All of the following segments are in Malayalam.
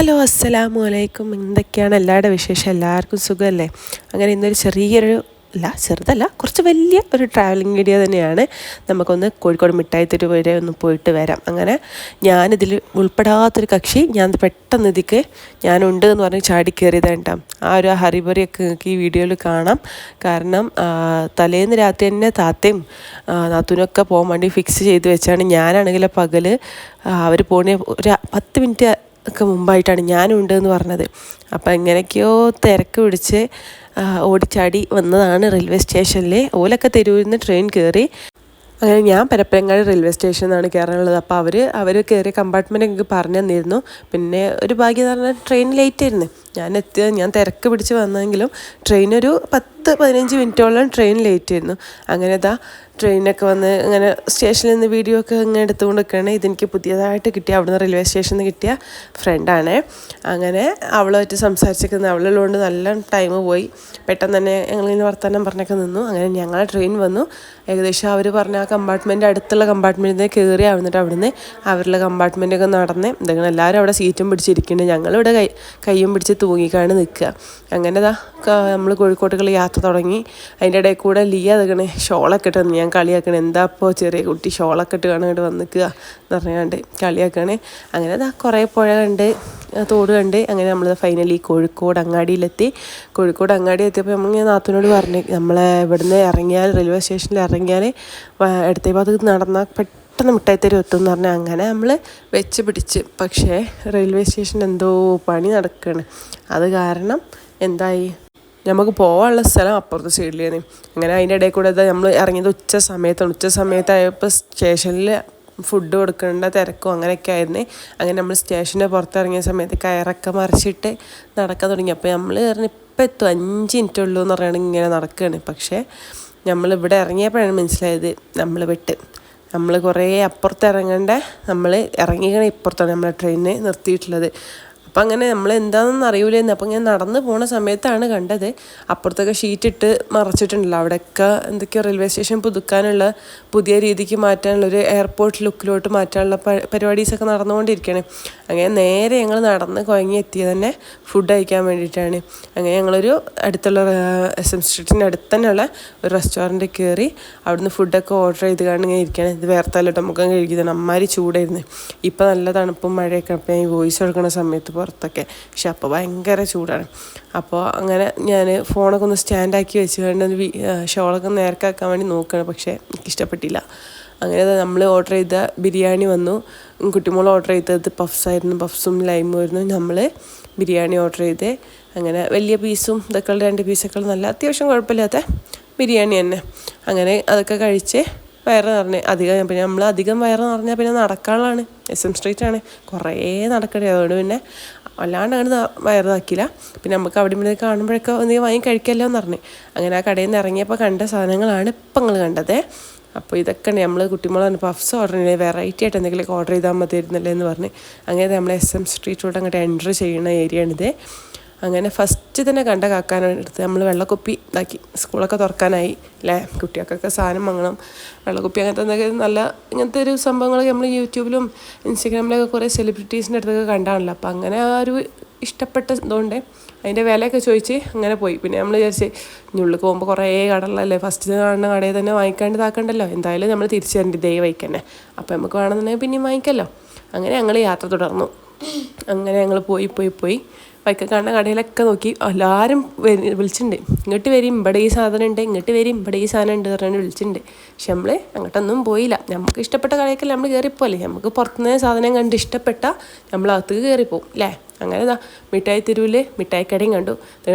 ഹലോ അസ്സലാമു അലൈക്കും. എന്തൊക്കെയാണ് എല്ലാവരുടെ വിശേഷം? എല്ലാവർക്കും സുഖമല്ലേ? അങ്ങനെ ഇന്നൊരു ചെറിയൊരു അല്ല ചെറുതല്ല കുറച്ച് വലിയ ഒരു ട്രാവലിംഗ് വീഡിയോ തന്നെയാണ്. നമുക്കൊന്ന് കോഴിക്കോട് മിഠായി തെരു വരെ ഒന്ന് പോയിട്ട് വരാം. അങ്ങനെ ഞാനിതിൽ ഉൾപ്പെടാത്തൊരു കക്ഷി. ഞാൻ പെട്ടെന്ന് ഇതിക്ക് ഞാനുണ്ട് എന്ന് പറഞ്ഞ് ചാടി കയറിയതാണ് കേട്ടോ. ആ ഒരു ഹറിബറിയൊക്കെ നിങ്ങൾക്ക് ഈ വീഡിയോയിൽ കാണാം. കാരണം തലേന്ന് രാത്രി തന്നെ താത്തയും നാത്തൂനൊക്കെ പോകാൻ വേണ്ടി ഫിക്സ് ചെയ്ത് വെച്ചാണ് ഞാനാണെങ്കിൽ പകൽ അവർ പോണ ഒരു പത്ത് മിനിറ്റ് ഒക്കെ മുമ്പായിട്ടാണ് ഞാനും ഉണ്ട് എന്ന് പറഞ്ഞത്. അപ്പം എങ്ങനെയൊക്കെയോ തിരക്ക് പിടിച്ച് ഓടിച്ചാടി വന്നതാണ് റെയിൽവേ സ്റ്റേഷനിൽ ഓലൊക്കെ തെരുവിൽ നിന്ന് ട്രെയിൻ കയറി. അങ്ങനെ ഞാൻ പരപ്പനങ്ങാടി റെയിൽവേ സ്റ്റേഷനാണ് കയറാനുള്ളത്. അപ്പോൾ അവർ അവർ കയറിയ കമ്പാർട്ട്മെന്റ് എനിക്ക് പറഞ്ഞു തന്നിരുന്നു. പിന്നെ ഒരു ഭാഗ്യം എന്ന് പറഞ്ഞാൽ ട്രെയിൻ ലേറ്റ് ആയിരുന്നു. ഞാൻ എത്തിയത് ഞാൻ തിരക്ക് പിടിച്ച് വന്നെങ്കിലും ട്രെയിൻ ഒരു പത്ത് പതിനഞ്ച് മിനിറ്റോളം ട്രെയിൻ ലേറ്റ് ആയിരുന്നു അങ്ങനെ ഇതാ ട്രെയിനൊക്കെ വന്ന് അങ്ങനെ സ്റ്റേഷനിൽ നിന്ന് വീഡിയോ ഒക്കെ ഇങ്ങനെ എടുത്തുകൊണ്ട് നിൽക്കുകയാണ് ഇതെനിക്ക് പുതിയതായിട്ട് കിട്ടിയ അവിടുന്ന് റെയിൽവേ സ്റ്റേഷനിൽ നിന്ന് കിട്ടിയ ഫ്രണ്ടാണ്. അങ്ങനെ അവളുമായിട്ട് സംസാരിച്ചിരിക്കുന്ന അവളുള്ളതുകൊണ്ട് നല്ല ടൈം പോയി. പെട്ടെന്ന് തന്നെ ഞങ്ങളിങ്ങനെ വർത്തമാനം പറഞ്ഞൊക്കെ നിന്നു. അങ്ങനെ ഞങ്ങളെ ട്രെയിൻ വന്നു. ഏകദേശം അവർ പറഞ്ഞ ആ കമ്പാർട്ട്മെന്റ് അടുത്തുള്ള കമ്പാർട്ട്മെന്റിൽ നിന്ന് കയറി ആവുന്നിട്ട് അവിടുന്ന് അവരുടെ കമ്പാർട്ട്മെന്റൊക്കെ നടന്ന് എന്തെങ്കിലും എല്ലാവരും അവിടെ സീറ്റും പിടിച്ചിരിക്കുന്നുണ്ട്. ഞങ്ങളിവിടെ കൈ കയ്യും പിടിച്ച് തൂങ്ങിക്കാണ് നിൽക്കുക. അങ്ങനെ ഇതാ നമ്മൾ കോഴിക്കോട്ടുകൾ യാത്ര തുടങ്ങി. അതിന്റെ ഇടയിൽ കൂടെ ലിയ അതൊക്കെ ഷോളൊക്കെ ഇട്ട് വന്നു ഞാൻ കളിയാക്കണേ. എന്താ ഇപ്പോൾ ചെറിയ കുട്ടി ഷോളൊക്കെ ഇട്ട് കാണാണ്ട് വന്ന് നിൽക്കുക എന്ന് പറഞ്ഞാണ്ട് കളിയാക്കണേ. അങ്ങനെ ഇതാ കുറേ പുഴ കണ്ട് തോട് കണ്ട് അങ്ങനെ നമ്മൾ ഫൈനലി കോഴിക്കോട് അങ്ങാടിയിലെത്തി. കോഴിക്കോട് അങ്ങാടി എത്തിയപ്പോൾ നമ്മൾ ഞാൻ നാത്തിനോട് പറഞ്ഞു നമ്മളെ ഇവിടുന്ന് ഇറങ്ങിയാൽ റെയിൽവേ സ്റ്റേഷനിൽ ഇറങ്ങിയാൽ ഇടത്തെ ഭാഗത്ത് നടന്നാൽ പെട്ടെന്ന് മിഠായിത്തരും എത്തും എന്ന് പറഞ്ഞാൽ അങ്ങനെ നമ്മൾ വെച്ച് പിടിച്ച്. പക്ഷേ റെയിൽവേ സ്റ്റേഷൻ എന്തോ പണി നടക്കുകയാണ് അത് കാരണം എന്തായി? നമുക്ക് പോകാനുള്ള സ്ഥലം അപ്പുറത്തെ തന്നെ അങ്ങനെ അതിന്റെ ഇടയിൽ കൂടെ നമ്മൾ ഇറങ്ങിയത് ഉച്ച സമയത്താണ്. ഉച്ച സമയത്തായപ്പോൾ സ്റ്റേഷനിൽ ഫുഡ് കൊടുക്കേണ്ട തിരക്കും അങ്ങനെയൊക്കെ ആയിരുന്നേ. അങ്ങനെ നമ്മൾ സ്റ്റേഷന്റെ പുറത്തിറങ്ങിയ സമയത്ത് കയറൊക്കെ മറിച്ചിട്ട് നടക്കാൻ തുടങ്ങി. അപ്പോൾ നമ്മൾ പറഞ്ഞു ഇപ്പം എത്തും. അഞ്ച് മിനിറ്റ് ഉള്ളൂ എന്ന് പറയുകയാണെങ്കിൽ ഇങ്ങനെ നടക്കുകയാണ് പക്ഷേ നമ്മൾ ഇവിടെ ഇറങ്ങിയപ്പോഴാണ് മനസ്സിലായത് നമ്മൾ വിട്ട് നമ്മൾ കുറേ അപ്പുറത്ത് ഇറങ്ങേണ്ട നമ്മൾ ഇറങ്ങിക്കണ ഇപ്പുറത്താണ് നമ്മളെ ട്രെയിനിന് നിർത്തിയിട്ടുള്ളത്. അപ്പം അങ്ങനെ നമ്മൾ എന്താണെന്ന് അറിയില്ലായിരുന്നു അപ്പം ഇങ്ങനെ നടന്ന് പോണ സമയത്താണ് കണ്ടത്. അപ്പുറത്തൊക്കെ ഷീറ്റ് ഇട്ട് മറച്ചിട്ടുണ്ടല്ലോ. അവിടെയൊക്കെ എന്തൊക്കെയോ റെയിൽവേ സ്റ്റേഷൻ പുതുക്കാനുള്ള പുതിയ രീതിക്ക് മാറ്റാനുള്ള ഒരു എയർപോർട്ട് ലുക്കിലോട്ട് മാറ്റാനുള്ള പരിപാടീസൊക്കെ നടന്നുകൊണ്ടിരിക്കുകയാണ് അങ്ങനെ നേരെ ഞങ്ങൾ നടന്ന് കുഴങ്ങി എത്തിയത് തന്നെ ഫുഡ് കഴിക്കാൻ വേണ്ടിയിട്ടാണ്. അങ്ങനെ ഞങ്ങളൊരു അടുത്തുള്ള എസ് എം സ്ട്രീറ്റിന്റെ അടുത്ത് തന്നെയുള്ള ഒരു റെസ്റ്റോറന്റ് കയറി അവിടുന്ന് ഫുഡൊക്കെ ഓർഡർ ചെയ്ത് കാണുക ഇങ്ങനെ ഇരിക്കുകയാണ് ഇത് വേർത്തല്ലോട്ട് മുഖം കഴിക്കുന്നത് അമ്മാരി ചൂടായിരുന്നു. ഇപ്പം നല്ല തണുപ്പും മഴയൊക്കെ. അപ്പം ഈ വോയിസ് കൊടുക്കുന്ന സമയത്ത് പുറത്തൊക്കെ. പക്ഷെ അപ്പോൾ ഭയങ്കര ചൂടാണ്. അപ്പോൾ അങ്ങനെ ഞാൻ ഫോണൊക്കെ ഒന്ന് സ്റ്റാൻഡാക്കി വെച്ച് കൊണ്ട് ഒന്ന് ഷോളൊക്കെ നേർക്കാക്കാൻ വേണ്ടി നോക്കുകയാണ് പക്ഷേ എനിക്ക് ഇഷ്ടപ്പെട്ടില്ല അങ്ങനെ നമ്മൾ ഓർഡർ ചെയ്ത ബിരിയാണി വന്നു. കുട്ടിമോൾ ഓർഡർ ചെയ്തത് പഫ്സ് ആയിരുന്നു. പഫ്സും ലൈമും ആയിരുന്നു. നമ്മൾ ബിരിയാണി ഓർഡർ ചെയ്ത്. അങ്ങനെ വലിയ പീസും ഇതൊക്കെ രണ്ട് പീസൊക്കെ നല്ല അത്യാവശ്യം കുഴപ്പമില്ലാത്ത ബിരിയാണി തന്നെ. അങ്ങനെ അതൊക്കെ കഴിച്ച് വയറ് നിറഞ്ഞ്. അധികം പിന്നെ നമ്മൾ അധികം വയറ് നിറഞ്ഞാൽ പിന്നെ നടക്കാനുള്ളതാണ്. എസ് എം സ്ട്രീറ്റ് ആണ്. കുറേ നടക്കണേ. അതുകൊണ്ട് പിന്നെ വല്ലാണ്ട് അങ്ങനെ വയറിതാക്കില്ല പിന്നെ നമുക്ക് അവിടെ ഇവിടെ കാണുമ്പോഴൊക്കെ എന്തെങ്കിലും വാങ്ങി കഴിക്കല്ലോ എന്ന് പറഞ്ഞു. അങ്ങനെ ആ കടയിൽ നിന്ന് ഇറങ്ങിയപ്പോൾ കണ്ട സാധനങ്ങളാണ് ഇപ്പം നിങ്ങൾ കണ്ടത്. അപ്പോൾ ഇതൊക്കെ നമ്മൾ കുട്ടിമോളാണ് പഫ്സ് ഓർഡർ ചെയ്യണേ. വെറൈറ്റി ആയിട്ട് എന്തെങ്കിലും ഓർഡർ ചെയ്താൽ മതിയായിരുന്നല്ലേ എന്ന് പറഞ്ഞ്. അങ്ങനെ നമ്മൾ എസ് എം സ്ട്രീറ്റിലൂടെ അങ്ങോട്ട് എൻട്രി ചെയ്യുന്ന ഏരിയയാണിത് അങ്ങനെ ഫസ്റ്റ് തന്നെ കണ്ട കാക്കാനാണ് എടുത്ത് നമ്മൾ വെള്ളക്കുപ്പി ഇതാക്കി. സ്കൂളൊക്കെ തുറക്കാനായി അല്ലേ കുട്ടികൾക്കൊക്കെ സാധനം വാങ്ങണം. വെള്ളക്കുപ്പി അങ്ങനത്തെ എന്തൊക്കെ നല്ല ഇങ്ങനത്തെ ഒരു സംഭവങ്ങളൊക്കെ നമ്മൾ യൂട്യൂബിലും ഇൻസ്റ്റഗ്രാമിലൊക്കെ കുറേ സെലിബ്രിറ്റീസിന്റെ അടുത്തൊക്കെ കണ്ടാണല്ലോ. അപ്പോൾ അങ്ങനെ ആ ഒരു ഇഷ്ടപ്പെട്ട ഇതുകൊണ്ട് അതിന്റെ വിലയൊക്കെ ചോദിച്ച് അങ്ങനെ പോയി. പിന്നെ നമ്മൾ വിചാരിച്ച് ഉള്ളിൽ പോകുമ്പോൾ കുറേ കടകളല്ലേ? ഫസ്റ്റ് കാണുന്ന കടയിൽ തന്നെ വാങ്ങിക്കാണ്ട് ഇതാക്കണ്ടല്ലോ? എന്തായാലും നമ്മൾ തിരിച്ചു തരേണ്ടി ദൈ വൈക്കന്നെ അപ്പോൾ നമുക്ക് വേണമെന്നുണ്ടെങ്കിൽ പിന്നെയും വാങ്ങിക്കല്ലോ. അങ്ങനെ ഞങ്ങൾ യാത്ര തുടർന്നു. അങ്ങനെ ഞങ്ങൾ പോയി പോയി പോയി. വൈക്ക കാണുന്ന കടയിലൊക്കെ നോക്കി. എല്ലാവരും വരി- വിളിച്ചിട്ടുണ്ട് ഇങ്ങോട്ട് വരും ഇവിടെ ഈ സാധനം ഉണ്ട് ഇങ്ങോട്ട് വരും ഇവിടെ ഈ സാധനം ഉണ്ട് പറഞ്ഞാൽ വിളിച്ചിട്ടുണ്ട് പക്ഷെ നമ്മൾ അങ്ങോട്ടൊന്നും പോയില്ല. നമുക്ക് ഇഷ്ടപ്പെട്ട കടയൊക്കെ നമ്മൾ കയറിപ്പോലെ നമുക്ക് പുറത്തുനിന്ന് സാധനം കണ്ട് ഇഷ്ടപ്പെട്ട നമ്മൾ അകത്തേക്ക് കയറിപ്പോവും അല്ലേ അങ്ങനെ ഇതാ. മിഠായി തെരുവിൽ മിഠായി കടയും കണ്ടു.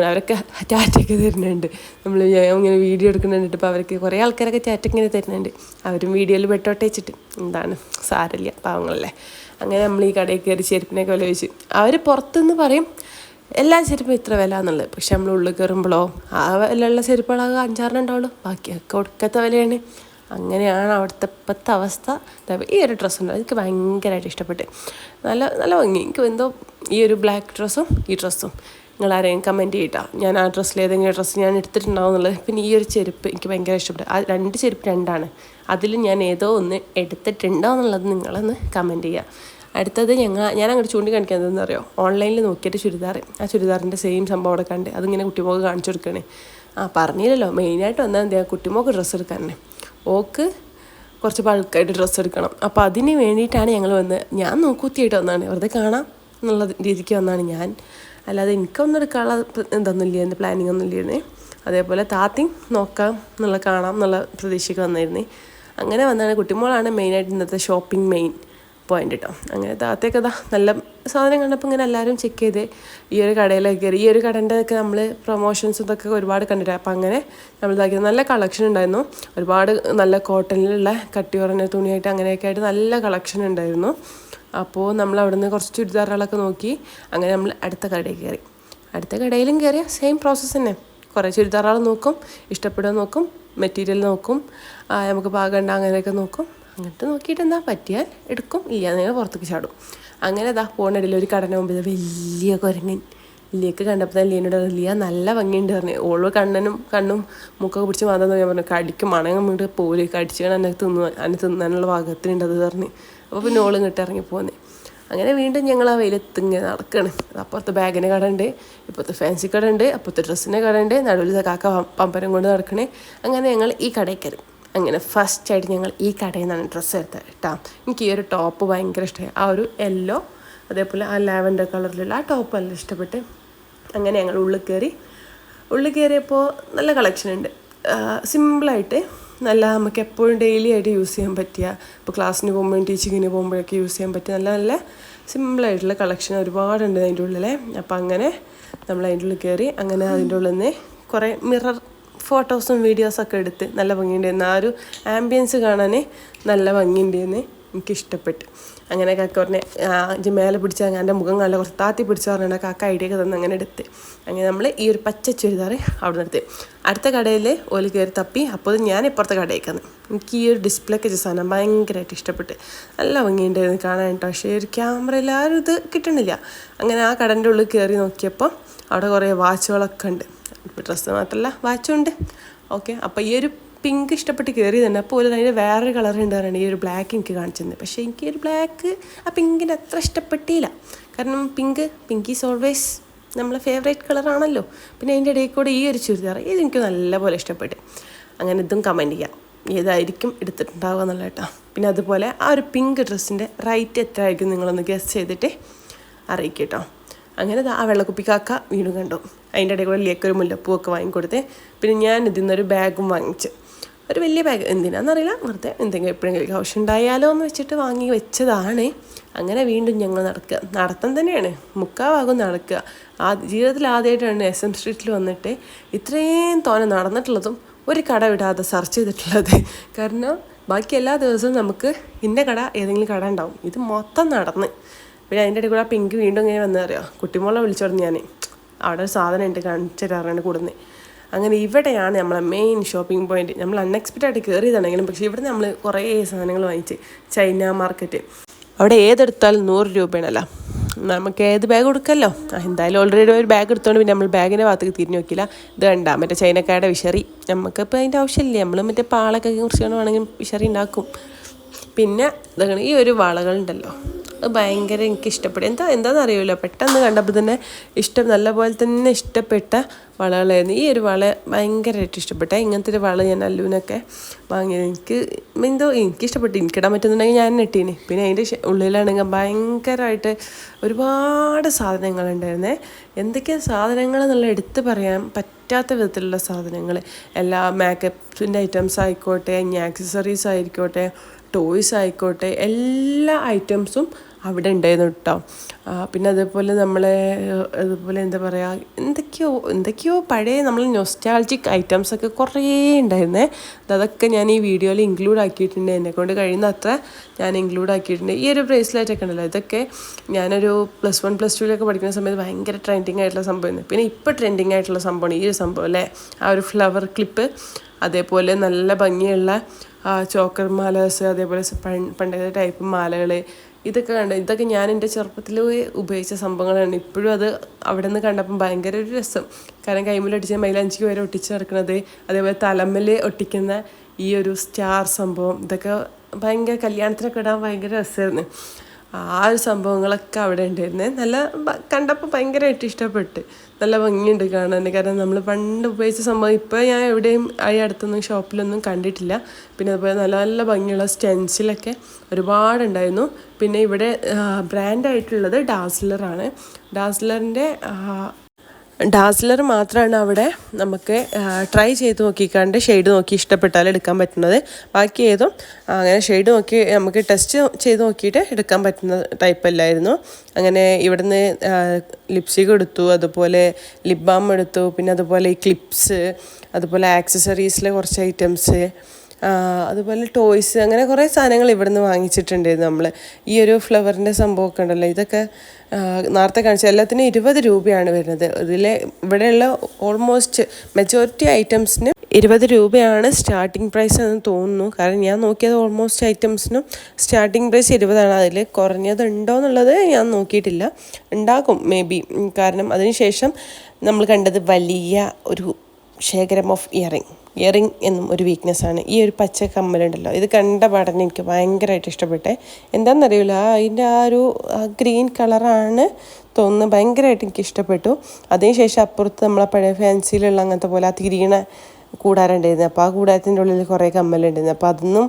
അവരൊക്കെ ചാറ്റൊക്കെ തരുന്നുണ്ട്. നമ്മൾ ഇങ്ങനെ വീഡിയോ എടുക്കുന്നുണ്ട്. ഇപ്പോൾ അവർക്ക് കുറേ ആൾക്കാരൊക്കെ ടാറ്റ ഇങ്ങനെ തരുന്നുണ്ട്. അവരും വീഡിയോയിൽ പെട്ടോട്ടെ വെച്ചിട്ട്. എന്താണ്? സാരല്ല പാവങ്ങളല്ലേ? അങ്ങനെ നമ്മൾ ഈ കടയിൽ കയറി ചെരുപ്പിനൊക്കെ വില വെച്ച് അവർ പുറത്തുനിന്ന് പറയും എല്ലാ ചെരുപ്പും ഇത്ര വില എന്നുള്ളത്. പക്ഷെ നമ്മൾ ഉള്ളിൽ കയറുമ്പോഴോ ആ വിലയുള്ള ചെരുപ്പുകളൊക്കെ അഞ്ചാറിന് ഉണ്ടാവുള്ളൂ. ബാക്കിയൊക്കെ ഒടുക്കത്തെ വിലയാണ്. അങ്ങനെയാണ് അവിടുത്തെ ഇപ്പോഴത്തെ അവസ്ഥ. ഈ ഒരു ഡ്രസ്സ് ഉണ്ട് എനിക്ക് ഭയങ്കരമായിട്ട് ഇഷ്ടപ്പെട്ട്. നല്ല നല്ല ഭംഗി. എനിക്ക് എന്തോ ഈ ഒരു ബ്ലാക്ക് ഡ്രസ്സും ഈ ഡ്രസ്സും നിങ്ങൾ ആരെയും കമന്റ് ചെയ്യട്ടോ. ഞാൻ ആ ഡ്രസ്സിൽ ഏതെങ്കിലും ഡ്രസ്സ് ഞാൻ എടുത്തിട്ടുണ്ടാവും എന്നുള്ളത്. പിന്നെ ഈ ഒരു ചെരുപ്പ് എനിക്ക് ഭയങ്കര ഇഷ്ടപ്പെട്ടു. ആ രണ്ട് ചെരുപ്പ് രണ്ടാണ്. അതിൽ ഞാൻ ഏതോ ഒന്ന് എടുത്തിട്ടുണ്ടോ എന്നുള്ളത് നിങ്ങളൊന്ന് കമന്റ് ചെയ്യുക. അടുത്തത് ഞങ്ങൾ ഞാൻ അങ്ങോട്ട് ചൂണ്ടിക്കാണിക്കാൻ എന്താണെന്ന് അറിയോ ഓൺലൈനിൽ നോക്കിയിട്ട് ചുരിദാർ ആ ചുരിദാറിന്റെ സെയിം സംഭവം അവിടെ കണ്ട് അതിങ്ങനെ കുട്ടിമോക്ക് കാണിച്ചു കൊടുക്കണേ. ആ പറഞ്ഞില്ലല്ലോ. മെയിനായിട്ട് വന്നാൽ എന്താ കുട്ടിമോക്ക് ഡ്രസ്സ് എടുക്കാനേ ഓക്ക് കുറച്ച് ബൾക്കായിട്ട് ഡ്രസ്സ് എടുക്കണം. അപ്പോൾ അതിന് വേണ്ടിയിട്ടാണ് ഞങ്ങൾ വന്ന് ഞാൻ നോക്കൂത്തിയായിട്ട് വന്നതാണ് വെറുതെ കാണാം എന്നുള്ള രീതിക്ക് വന്നതാണ് ഞാൻ. അല്ലാതെ എനിക്കൊന്നും എടുക്കാനുള്ള എന്തൊന്നുമില്ല എന്റെ പ്ലാനിങ് ഒന്നും ഇല്ലായിരുന്നേ അതേപോലെ താത്തിയും നോക്കാം എന്നുള്ള കാണാം എന്നുള്ള പ്രതീക്ഷയ്ക്ക് വന്നിരുന്നേ. അങ്ങനെ വന്നാണ്. കുട്ടിമോളാണ് മെയിനായിട്ട് ഇന്നത്തെ ഷോപ്പിംഗ് മെയിൻ പോയിന്റ് കേട്ടോ അങ്ങനെ താത്തയൊക്കെ ഇതാ നല്ല സാധനം കണ്ടപ്പോൾ ഇങ്ങനെ എല്ലാവരും ചെക്ക് ചെയ്ത് ഈ ഒരു കടയിലേക്ക് കയറി. ഈ ഒരു കടന്റെ ഒക്കെ നമ്മൾ പ്രൊമോഷൻസ് ഇതൊക്കെ ഒരുപാട് കണ്ടിട്ട് അപ്പം അങ്ങനെ നമ്മൾ ഇതാക്കിയത്. നല്ല കളക്ഷൻ ഉണ്ടായിരുന്നു. ഒരുപാട് നല്ല കോട്ടണിലുള്ള കട്ടി കുറഞ്ഞ തുണിയായിട്ട് അങ്ങനെയൊക്കെ ആയിട്ട് നല്ല കളക്ഷൻ ഉണ്ടായിരുന്നു. അപ്പോൾ നമ്മൾ അവിടെ നിന്ന് കുറച്ച് ചുരിദാറുകളൊക്കെ നോക്കി അങ്ങനെ നമ്മൾ അടുത്ത കടയിൽ കയറി. അടുത്ത കടയിലും കയറിയ സെയിം പ്രോസസ്സ് തന്നെ. കുറേ ചുരിദാറുകൾ നോക്കും ഇഷ്ടപ്പെടുക നോക്കും മെറ്റീരിയൽ നോക്കും നമുക്ക് പാകണ്ട അങ്ങനെയൊക്കെ നോക്കും. അങ്ങനത്തെ നോക്കിയിട്ട് എന്താ പറ്റിയാൽ എടുക്കും. ഇല്ല നിങ്ങൾ പുറത്തേക്ക് ചാടും. അങ്ങനെ ഇതാ പോണിടയിൽ ഒരു കടന മുമ്പ് വലിയ കുരങ്ങൻ. ലിയക്ക് കണ്ടപ്പോൾ തന്നെ പറഞ്ഞു, ലിയ നല്ല ഭംഗിയുണ്ട് പറഞ്ഞു. ഓൾ കണ്ണനും കണ്ണും മുക്കൊക്കെ പിടിച്ച് മാതാന്ന് ഞാൻ പറഞ്ഞു കടിക്കും മണങ്ങ വീട് പോലെ കടിച്ചു എന്നെ തിന്നു എന്നെ തിന്നാനുള്ള ഭാഗത്തിനുണ്ട് അത് പറഞ്ഞ്. അപ്പോൾ പിന്നെ ഓളും ഇങ്ങോട്ട് ഇറങ്ങി പോന്നെ. അങ്ങനെ വീണ്ടും ഞങ്ങൾ ആ വെയിലത്ത് നടക്കണം. അപ്പുറത്ത് ബാഗിന് ഉണ്ട് ഇപ്പോഴത്തെ ഫാൻസി കട ഉണ്ട് അപ്പുറത്ത് ഡ്രസ്സിന്റെ കട ഉണ്ട് നടുവിൽ കാക്ക പമ്പരം കൊണ്ട് നടക്കണേ. അങ്ങനെ ഞങ്ങൾ ഈ കടയിൽ കയറി. അങ്ങനെ ഫസ്റ്റ് ആയിട്ട് ഞങ്ങൾ ഈ കടയിൽ നിന്നാണ് ഡ്രസ്സ് എടുത്തത് കേട്ടോ എനിക്ക് ഈ ഒരു ടോപ്പ് ഭയങ്കര ഇഷ്ടമായി ആ ഒരു യെല്ലോ അതേപോലെ ആ ലാവൻഡർ കളറിലുള്ള ആ ടോപ്പ് നല്ല ഇഷ്ടപ്പെട്ട് അങ്ങനെ ഞങ്ങൾ ഉള്ളിൽ കയറി. ഉള്ളിൽ കയറിയപ്പോൾ നല്ല കളക്ഷൻ ഉണ്ട്. സിമ്പിളായിട്ട് നല്ല നമുക്ക് എപ്പോഴും ഡെയിലി ആയിട്ട് യൂസ് ചെയ്യാൻ പറ്റിയ ഇപ്പോൾ ക്ലാസ്സിന് പോകുമ്പോഴും ടീച്ചിങ്ങിന് പോകുമ്പോഴൊക്കെ യൂസ് ചെയ്യാൻ പറ്റിയ നല്ല നല്ല സിമ്പിളായിട്ടുള്ള കളക്ഷൻ ഒരുപാടുണ്ട് അതിന്റെ ഉള്ളിലെ. അപ്പോൾ അങ്ങനെ നമ്മൾ അതിന്റെ ഉള്ളിൽ കയറി അങ്ങനെ അതിന്റെ ഉള്ളിൽ നിന്ന് കുറേ മിറർ ഫോട്ടോസും വീഡിയോസൊക്കെ എടുത്ത് നല്ല ഭംഗിയുണ്ടായിരുന്നു ആ ഒരു ആംബിയൻസ് കാണാൻ നല്ല ഭംഗിയുണ്ടായിരുന്നു എനിക്ക് എനിക്കിഷ്ടപ്പെട്ടു. അങ്ങനെ കാക്ക പറഞ്ഞ ഇത് മേലെ പിടിച്ച എന്റെ മുഖം നല്ല കുറച്ച് താത്തി പിടിച്ച പറഞ്ഞാൽ കാക്ക ഐഡിയ ഒക്കെ തന്ന് അങ്ങനെ എടുത്ത്. അങ്ങനെ നമ്മൾ ഈ ഒരു പച്ച ചുരിദാർ അവിടെ എടുത്ത്. അടുത്ത കടയിൽ ഓൽ കയറി തപ്പി അപ്പോൾ ഞാൻ ഇപ്പുറത്തെ കടയിൽ എനിക്ക് ഈ ഒരു ഡിസ്പ്ലേ ഒക്കെ സാധനം ഭയങ്കരമായിട്ട് ഇഷ്ടപ്പെട്ട്. നല്ല ഭംഗിയുണ്ടായിരുന്നു കേട്ടോ പക്ഷേ ഒരു ക്യാമറയിൽ ആരും ഇത് കിട്ടണില്ല. അങ്ങനെ ആ കടന്റെ ഉള്ളിൽ കയറി നോക്കിയപ്പോൾ അവിടെ കുറേ വാച്ചുകളൊക്കെ ഉണ്ട്. ഡ്രസ്സ് മാത്രമല്ല വാച്ചുണ്ട് ഓക്കെ അപ്പോൾ ഈ ഒരു പിങ്ക് ഇഷ്ടപ്പെട്ട് കയറി തന്നെ അപ്പോൾ ഒരു അതിന്റെ വേറൊരു കളർ ഉണ്ട് പറയുന്നത് ഈ ഒരു ബ്ലാക്ക് എനിക്ക് കാണിച്ചിരുന്നത് പക്ഷേ എനിക്ക് ഒരു ബ്ലാക്ക് ആ പിങ്കിന്റെ അത്ര ഇഷ്ടപ്പെട്ടില്ല കാരണം പിങ്ക് പിങ്ക് ഈസ് ഓൾവേസ് നമ്മളെ ഫേവറേറ്റ് കളറാണല്ലോ പിന്നെ അതിന്റെ ഇടയിൽ കൂടെ ഈ ഒരു ചുരിദാർ ഇത് എനിക്ക് നല്ലപോലെ ഇഷ്ടപ്പെട്ടു. അങ്ങനെ ഇതും കമന്റ് ചെയ്യാം. ഏതായിരിക്കും എടുത്തിട്ടുണ്ടാവുക എന്നുള്ള കേട്ടോ. പിന്നെ അതുപോലെ ആ ഒരു പിങ്ക് ഡ്രസ്സിന്റെ റൈറ്റ് എത്ര ആയിരിക്കും നിങ്ങളൊന്ന് ഗസ് ചെയ്തിട്ട് അറിയിക്കുക കേട്ടോ. അങ്ങനെ ആ വെള്ളക്കുപ്പിക്കാക്ക വീണ്ടും കണ്ടു. അതിന്റെ ഇടയിൽ കൂടെ ലിയൊക്കെ മുല്ലപ്പൂവൊക്കെ വാങ്ങിക്കൊടുത്ത്. പിന്നെ ഞാൻ ഇതിൽ നിന്നൊരു ബാഗും വാങ്ങിച്ചു. ഒരു വലിയ ബാഗ്. എന്തിനാണെന്നറിയില്ല വെറുതെ എന്തെങ്കിലും എപ്പോഴെങ്കിലും ആവശ്യം ഉണ്ടായാലോ എന്ന് വെച്ചിട്ട് വാങ്ങി വെച്ചതാണ്. അങ്ങനെ വീണ്ടും ഞങ്ങൾ നടക്കുക. നടത്തം തന്നെയാണ്. മുക്കാവാകും നടക്കുക. ആ ജീവിതത്തിൽ ആദ്യമായിട്ടാണ് എസ് എം സ്ട്രീറ്റിൽ വന്നിട്ട് ഇത്രയും തോനെ നടന്നിട്ടുള്ളതും ഒരു കട വിടാതെ സെർച്ച് ചെയ്തിട്ടുള്ളത്. കാരണം ബാക്കി എല്ലാ ദിവസവും നമുക്ക് ഇന്ന കട ഏതെങ്കിലും കട ഉണ്ടാവും. ഇത് മൊത്തം നടന്ന്. പിന്നെ അതിന്റെ ഇടയിൽ കൂടെ പിങ്ക് വീണ്ടും ഇങ്ങനെ വന്നറിയോ കുട്ടിമോളെ വിളിച്ചോടുന്നു ഞാൻ അവിടെ ഒരു സാധനം ഉണ്ട് കാണിച്ചു കൂടുന്നത് അങ്ങനെ ഇവിടെയാണ് നമ്മളെ മെയിൻ ഷോപ്പിംഗ് പോയിന്റ് നമ്മൾ അൺഎക്സ്പെക്റ്റഡ് ആയിട്ട് കയറിയതാണെങ്കിലും പക്ഷേ ഇവിടെ നമ്മൾ കുറേ സാധനങ്ങൾ വാങ്ങിച്ച്. ചൈന മാർക്കറ്റ് അവിടെ ഏതെടുത്താലും നൂറ് രൂപയാണല്ലോ. നമുക്ക് ഏത് ബാഗ് കൊടുക്കല്ലോ എന്തായാലും ഓൾറെഡി ഒരു ബാഗ് എടുത്തോണ്ട് പിന്നെ നമ്മൾ ബാഗിന്റെ ഭാഗത്തേക്ക് തിരിഞ്ഞു നോക്കില്ല ഇത് കണ്ട മറ്റേ ചൈനക്കാരുടെ വിഷറി. നമുക്കിപ്പോൾ അതിന്റെ ആവശ്യമില്ല. നമ്മൾ മറ്റേ പാളൊക്കെ കുറിച്ചുകൊണ്ട് വേണമെങ്കിൽ വിഷറി ഉണ്ടാക്കും. പിന്നെ ഈ ഒരു വളകളുണ്ടല്ലോ. ഭയങ്കര എനിക്ക് ഇഷ്ടപ്പെട്ടു എന്താ എന്താണെന്ന് അറിയില്ല പെട്ടെന്ന് കണ്ടപ്പോൾ തന്നെ ഇഷ്ടം നല്ലപോലെ തന്നെ ഇഷ്ടപ്പെട്ട വളകളായിരുന്നു. ഈ ഒരു വള ഭയങ്കരമായിട്ട് ഇഷ്ടപ്പെട്ട. ഇങ്ങനത്തെ ഒരു വള ഞാൻ അല്ലൂനൊക്കെ വാങ്ങിയത്. എനിക്ക് എന്തോ എനിക്ക് ഇഷ്ടപ്പെട്ടു എനിക്കിടാൻ പറ്റുന്നുണ്ടെങ്കിൽ ഞാൻ നെട്ടീന് പിന്നെ അതിന്റെ ഉള്ളിലാണെങ്കിൽ ഭയങ്കരമായിട്ട് ഒരുപാട് സാധനങ്ങളുണ്ടായിരുന്നേ എന്തൊക്കെയാ സാധനങ്ങൾ എന്നുള്ള എടുത്ത് പറയാൻ പറ്റാത്ത വിധത്തിലുള്ള സാധനങ്ങൾ. എല്ലാ മേക്കപ്പിന്റെ ഐറ്റംസ് ആയിക്കോട്ടെ ഇനി ആക്സസറീസ് ആയിക്കോട്ടെ ടോയ്സ് ആയിക്കോട്ടെ എല്ലാ ഐറ്റംസും അവിടെ ഉണ്ടായിരുന്നു കേട്ടോ പിന്നെ അതേപോലെ നമ്മളെ അതുപോലെ എന്താ പറയുക എന്തൊക്കെയോ എന്തൊക്കെയോ പഴയ നമ്മൾ നൊസ്റ്റാൾജിക് ഐറ്റംസൊക്കെ കുറേ ഉണ്ടായിരുന്നേ. അത് അതൊക്കെ ഞാൻ ഈ വീഡിയോയിൽ ഇൻക്ലൂഡ് ആക്കിയിട്ടുണ്ട്. എന്നെ കൊണ്ട് കഴിയുന്ന അത്ര ഞാൻ ഇൻക്ലൂഡ് ആക്കിയിട്ടുണ്ട്. ഈ ഒരു ബ്രേസ്ലെറ്റ് ഒക്കെ ഉണ്ടല്ലോ ഇതൊക്കെ ഞാനൊരു പ്ലസ് വൺ പ്ലസ് ടുവിലൊക്കെ പഠിക്കുന്ന സമയത്ത് ഭയങ്കര ട്രെൻഡിങ് ആയിട്ടുള്ള സംഭവമായിരുന്നു. പിന്നെ ഇപ്പോൾ ട്രെൻഡിങ് ആയിട്ടുള്ള സംഭവമാണ് ഈ ഒരു സംഭവം അല്ലേ? ആ ഒരു ഫ്ലവർ ക്ലിപ്പ് അതേപോലെ നല്ല ഭംഗിയുള്ള ചോക്കർ മാലേഴ്സ് അതേപോലെ പണ്ടത്തെ ടൈപ്പ് മാലകൾ ഇതൊക്കെ കണ്ട. ഇതൊക്കെ ഞാൻ എന്റെ ചെറുപ്പത്തിൽ ഉപയോഗിച്ച സംഭവങ്ങളാണ്. ഇപ്പോഴും അത് അവിടെ നിന്ന് കണ്ടപ്പം ഭയങ്കര ഒരു രസം. കാരണം കൈമിലൊട്ടിച്ച മൈലാഞ്ചിക്ക് വരെ ഒട്ടിച്ച് നടക്കുന്നത് അതേപോലെ തലമ്മൽ ഒട്ടിക്കുന്ന ഈ ഒരു സ്റ്റാർ സംഭവം ഇതൊക്കെ ഭയങ്കര കല്യാണത്തിനൊക്കെ ഇടാൻ ഭയങ്കര രസമായിരുന്നു. ആ ഒരു സംഭവങ്ങളൊക്കെ അവിടെ ഉണ്ടായിരുന്നത് നല്ല കണ്ടപ്പോൾ ഭയങ്കരമായിട്ട് ഇഷ്ടപ്പെട്ട്. നല്ല ഭംഗിയുണ്ട് കാണാൻ കാരണം നമ്മൾ പണ്ട് ഉപയോഗിച്ച സംഭവം ഇപ്പോൾ ഞാൻ എവിടെയും ഈ അടുത്തൊന്നും ഷോപ്പിലൊന്നും കണ്ടിട്ടില്ല. പിന്നെ അതുപോലെ നല്ല നല്ല ഭംഗിയുള്ള സ്റ്റെൻസിലൊക്കെ ഒരുപാടുണ്ടായിരുന്നു. പിന്നെ ഇവിടെ ബ്രാൻഡായിട്ടുള്ളത് ഡാസ്ലറാണ്. ഡാസ്ലറിന്റെ ഡാസ്ലർ മാത്രമാണ് അവിടെ നമുക്ക് ട്രൈ ചെയ്ത് നോക്കിക്കാണ്ട് ഷെയ്ഡ് നോക്കി ഇഷ്ടപ്പെട്ടാൽ എടുക്കാൻ പറ്റുന്നത്. ബാക്കി ഏതും അങ്ങനെ ഷെയ്ഡ് നോക്കി നമുക്ക് ടെസ്റ്റ് ചെയ്ത് നോക്കിയിട്ട് എടുക്കാൻ പറ്റുന്ന ടൈപ്പ് അല്ലായിരുന്നു. അങ്ങനെ ഇവിടുന്ന് ലിപ്സ്റ്റിക് എടുത്തു അതുപോലെ ലിപ് ബാം എടുത്തു പിന്നെ അതുപോലെ ഈ ക്ലിപ്സ് അതുപോലെ ആക്സസറീസിലെ കുറച്ച് ഐറ്റംസ് അതുപോലെ ടോയ്സ് അങ്ങനെ കുറേ സാധനങ്ങൾ ഇവിടുന്ന് വാങ്ങിച്ചിട്ടുണ്ടായിരുന്നു നമ്മൾ ഈ ഒരു ഫ്ലവറിന്റെ സംഭവമൊക്കെ ഉണ്ടല്ലോ ഇതൊക്കെ നേരത്തെ കാണിച്ച എല്ലാത്തിനും ഇരുപത് രൂപയാണ് വരുന്നത്. ഇതിലെ ഇവിടെയുള്ള ഓൾമോസ്റ്റ് മെജോറിറ്റി ഐറ്റംസിന് ഇരുപത് രൂപയാണ് സ്റ്റാർട്ടിംഗ് പ്രൈസ് എന്ന് തോന്നുന്നു. കാരണം ഞാൻ നോക്കിയത് ഓൾമോസ്റ്റ് ഐറ്റംസിനും സ്റ്റാർട്ടിംഗ് പ്രൈസ് ഇരുപതാണ്. അതിൽ കുറഞ്ഞതുണ്ടോ എന്നുള്ളത് ഞാൻ നോക്കിയിട്ടില്ല. ഉണ്ടാകും മേ ബി കാരണം അതിനുശേഷം നമ്മൾ കണ്ടത് വലിയ ഒരു ശേഖരം ഓഫ് ഇയറിങ് ഇയറിങ് എന്നും ഒരു വീക്ക്നെസ്സാണ് ഈ ഒരു പച്ച കമ്മലുണ്ടല്ലോ ഇത് കണ്ട പാടന്നെ എനിക്ക് ഭയങ്കരമായിട്ട് ഇഷ്ടപ്പെട്ടെ. എന്താണെന്നറിയില്ല അതിന്റെ ആ ഒരു ഗ്രീൻ കളറാണ് തോന്നുന്നത് ഭയങ്കരമായിട്ട് എനിക്ക് ഇഷ്ടപ്പെട്ടു. അതിനുശേഷം അപ്പുറത്ത് നമ്മളെ പഴയ ഫാൻസിയിലുള്ള അങ്ങനത്തെ പോലെ ആ തിരിയണ കൂടാറുണ്ടായിരുന്നു അപ്പോൾ ആ കൂടാരത്തിന്റെ ഉള്ളിൽ കുറേ കമ്മലുണ്ടായിരുന്നു. അപ്പോൾ അതൊന്നും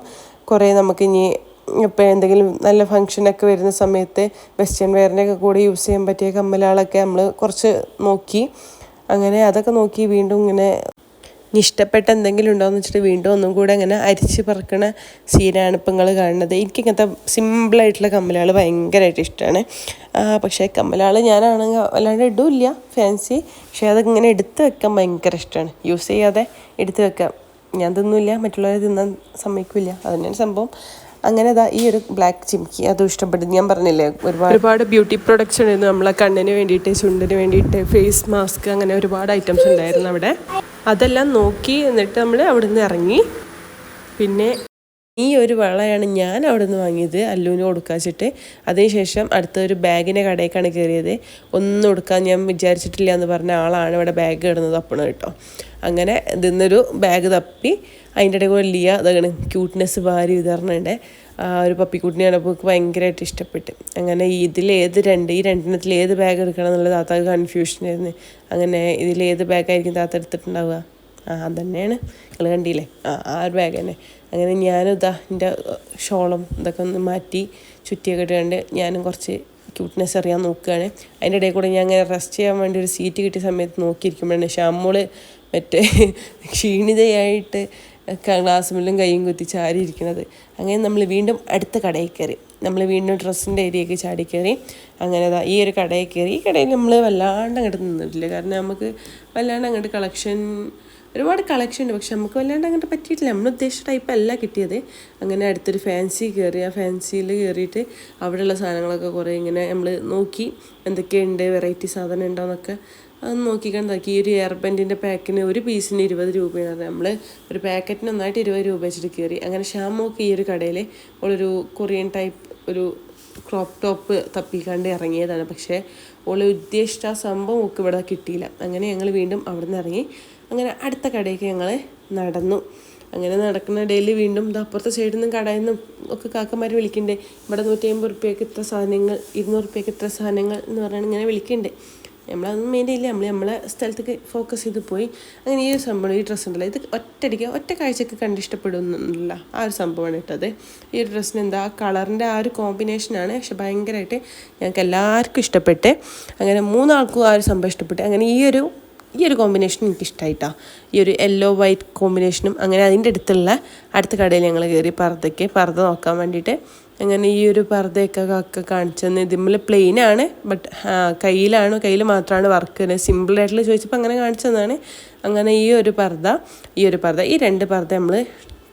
കുറേ നമുക്ക് ഇനി ഇപ്പോൾ എന്തെങ്കിലും നല്ല ഫങ്ഷനൊക്കെ വരുന്ന സമയത്ത് വെസ്റ്റേൺ വെയറിനൊക്കെ കൂടെ യൂസ് ചെയ്യാൻ പറ്റിയ കമ്മലുകളൊക്കെ നമ്മൾ കുറച്ച് നോക്കി. അങ്ങനെ അതൊക്കെ നോക്കി വീണ്ടും ഇങ്ങനെ ഇഷ്ടപ്പെട്ട എന്തെങ്കിലും ഉണ്ടോയെന്ന് വെച്ചിട്ട് വീണ്ടും ഒന്നും കൂടെ അങ്ങനെ അരിച്ച് പറക്കണ സീനാണ് ഇപ്പം നിങ്ങൾ കാണുന്നത്. എനിക്ക് ഇങ്ങനത്തെ സിമ്പിളായിട്ടുള്ള കമ്മലുകൾ ഭയങ്കരമായിട്ട് ഇഷ്ടമാണ് പക്ഷേ കമ്മലുകൾ ഞാനാണെങ്കിൽ അല്ലാണ്ട് ഇടില്ല ഫാൻസി പക്ഷേ അതിങ്ങനെ എടുത്ത് വെക്കാൻ ഭയങ്കര ഇഷ്ടമാണ് യൂസ് ചെയ്യാതെ എടുത്ത് വെക്കാം. ഞാൻ തിന്നില്ല മറ്റുള്ളവരെ തിന്നാൻ സമ്മതിക്കില്ല. അതുതന്നെയാണ് സംഭവം. അങ്ങനെ അതാ ഈ ഒരു ബ്ലാക്ക് ചിംക്കി അതും ഇഷ്ടപ്പെട്ടു ഞാൻ പറഞ്ഞില്ലേ ഒരുപാട് ഒരുപാട് ബ്യൂട്ടി പ്രൊഡക്ട്സ് ഉണ്ടായിരുന്നു. നമ്മളെ കണ്ണിന് വേണ്ടിയിട്ട് ചുണ്ടിന് വേണ്ടിയിട്ട് ഫേസ് മാസ്ക് അങ്ങനെ ഒരുപാട് ഐറ്റംസ് ഉണ്ടായിരുന്നു അവിടെ. അതെല്ലാം നോക്കി എന്നിട്ട് നമ്മൾ അവിടെ നിന്ന് ഇറങ്ങി. പിന്നെ ഈ ഒരു വളയാണ് ഞാൻ അവിടെ നിന്ന് വാങ്ങിയത് അല്ലുവിന് കൊടുക്കാച്ചിട്ട്. അതിനുശേഷം അടുത്തൊരു ബാഗിന്റെ കടയിലേക്കാണ് കയറിയത് ഒന്നും കൊടുക്കാൻ ഞാൻ വിചാരിച്ചിട്ടില്ല എന്ന് പറഞ്ഞ ആളാണ് ഇവിടെ ബാഗ് കിടന്നത് തപ്പണം കേട്ടോ. അങ്ങനെ ഇതിന്നൊരു ബാഗ് തപ്പി അതിന്റെ ഇടയിൽ കൂടെ ലിയ അതാണ് ക്യൂട്ട്നെസ് ഭാര്യ വിതരണുണ്ട്. ആ ഒരു പപ്പിക്കുട്ടിനെ കണ്ടപ്പോൾ ഭയങ്കരമായിട്ട് ഇഷ്ടപ്പെട്ട്. അങ്ങനെ ഇതിൽ ഏത് രണ്ട് ഈ രണ്ടെണ്ണത്തിൽ ഏത് ബാഗ് എടുക്കണം എന്നുള്ള താത്താക്ക് കൺഫ്യൂഷനായിരുന്നു അങ്ങനെ ഇതിൽ ബാഗായിരിക്കും താത്ത എടുത്തിട്ടുണ്ടാവുക? ആ അതന്നെയാണ്. നിങ്ങൾ കണ്ടില്ലേ? ആ ആ ഒരു ബാഗ് തന്നെ. അങ്ങനെ ഞാനും ഇതാ എന്റെ ഷോളും ഇതൊക്കെ ഒന്ന് മാറ്റി ചുറ്റിയൊക്കെ ഇട്ടുകൊണ്ട് ഞാനും കുറച്ച് ക്യൂട്ട്നെസ് അറിയാൻ നോക്കുകയാണ് അതിന്റെ ഇടയിൽ കൂടെ ഞാൻ അങ്ങനെ റെസ്റ്റ് ചെയ്യാൻ വേണ്ടി ഒരു സീറ്റ് കിട്ടിയ സമയത്ത് നോക്കിയിരിക്കുമ്പോഴാണ് ഷാമോൾ മറ്റേ ക്ഷീണിതയായിട്ട് ഗ്ലാസ്സുമില്ലും കൈയും കുത്തി ചാരി ഇരിക്കുന്നത് അങ്ങനെ നമ്മൾ വീണ്ടും അടുത്ത കടയിൽ കയറി. നമ്മൾ വീണ്ടും ഡ്രസ്സിന്റെ ഏരിയയ്ക്ക് ചാടി കയറി. അങ്ങനെ ഈ ഒരു കടയിൽ കയറി. ഈ കടയിൽ നമ്മൾ വല്ലാണ്ട് അങ്ങോട്ട് നിന്നിട്ടില്ല. കാരണം നമുക്ക് വല്ലാണ്ട് അങ്ങോട്ട് കളക്ഷൻ ഒരുപാട് കളക്ഷൻ ഉണ്ട്. പക്ഷെ നമുക്ക് വല്ലാണ്ട് അങ്ങനെ പറ്റിയിട്ടില്ല. നമ്മൾ ഉദ്ദേശിച്ച ടൈപ്പ് അല്ല കിട്ടിയത്. അങ്ങനെ അടുത്തൊരു ഫാൻസി കയറി ആ ഫാൻസിയിൽ കയറിയിട്ട് അവിടെയുള്ള സാധനങ്ങളൊക്കെ കുറേ ഇങ്ങനെ നമ്മൾ നോക്കി എന്തൊക്കെയുണ്ട് വെറൈറ്റി സാധനം ഉണ്ടോയെന്നൊക്കെ അത് നോക്കിക്കണ്ടാക്കി ഈ ഒരു എയർ പാക്കിന് ഒരു പീസിന് ഇരുപത് രൂപയാണ്. നമ്മൾ ഒരു പാക്കറ്റിന് ഒന്നായിട്ട് ഇരുപത് രൂപ വെച്ചിട്ട് കയറി അങ്ങനെ ഷാമോക്ക് ഈ ഒരു കടയിൽ ഒരു കൊറിയൻ ടൈപ്പ് ഒരു ക്രോപ്പ് ടോപ്പ് തപ്പിക്കാണ്ട് ഇറങ്ങിയതാണ്. പക്ഷേ ഓൾ ഉദ്ദേശിച്ച സംഭവം ഒക്കെ ഇവിടെ കിട്ടിയില്ല. അങ്ങനെ ഞങ്ങൾ വീണ്ടും അവിടെ നിന്ന് ഇറങ്ങി. അങ്ങനെ അടുത്ത കടയിലേക്ക് ഞങ്ങൾ നടന്നു. അങ്ങനെ നടക്കുന്ന ഇടയിൽ വീണ്ടും അപ്പുറത്തെ സൈഡിൽ നിന്നും കടയിൽ നിന്നും ഒക്കെ കാക്കന്മാർ വിളിക്കണ്ടേ. ഇവിടെ നൂറ്റി അമ്പത് റുപ്യക്ക് ഇത്ര സാധനങ്ങൾ ഇരുന്നൂറ് റുപ്യക്ക് ഇത്ര സാധനങ്ങൾ എന്ന് പറഞ്ഞാൽ ഇങ്ങനെ വിളിക്കണ്ടേ. നമ്മളതൊന്നും മെയിൻ ഇല്ല നമ്മൾ നമ്മളെ സ്ഥലത്തേക്ക് ഫോക്കസ് ചെയ്ത് പോയി. അങ്ങനെ ഈ ഒരു സംഭവം ഈ ഡ്രസ്സ് ഉണ്ടല്ലോ. ഇത് ഒറ്റയടിക്ക് ഒറ്റ കാഴ്ചക്ക് കണ്ടിഷ്ടപ്പെടുന്നില്ല ആ ഒരു സംഭവമാണ് ഇട്ടത് ഈ ഒരു ഡ്രസ്സിന് എന്താ കളറിന്റെ ആ ഒരു കോമ്പിനേഷനാണ് പക്ഷെ ഭയങ്കരമായിട്ട് ഞങ്ങൾക്ക് എല്ലാവർക്കും ഇഷ്ടപ്പെട്ട് അങ്ങനെ മൂന്നാൾക്കും ആ ഒരു സംഭവം ഇഷ്ടപ്പെട്ട് അങ്ങനെ ഈ ഒരു ഈ ഒരു കോമ്പിനേഷൻ എനിക്ക് ഇഷ്ടമായിട്ടാ ഈ ഒരു യെല്ലോ വൈറ്റ് കോമ്പിനേഷനും അങ്ങനെ അതിന്റെ അടുത്തുള്ള അടുത്ത കടയിൽ ഞങ്ങൾ കയറി പർദ്ദയ്ക്ക് പർദ്ദ നോക്കാൻ വേണ്ടിയിട്ട് അങ്ങനെ ഈ ഒരു പർദ്ദയൊക്കെ ഒക്കെ കാണിച്ചെന്ന് ഇതിമ്മൽ പ്ലെയിൻ ആണ് ബട്ട് കയ്യിലാണ് കയ്യിൽ മാത്രമാണ് വർക്ക് വരുന്നത് സിമ്പിളായിട്ടുള്ള ചോദിച്ചപ്പോൾ അങ്ങനെ കാണിച്ചതാണ് അങ്ങനെ ഈ ഒരു പർദ്ദ ഈ ഒരു പർദ്ദ ഈ രണ്ട് പർദ്ദ നമ്മൾ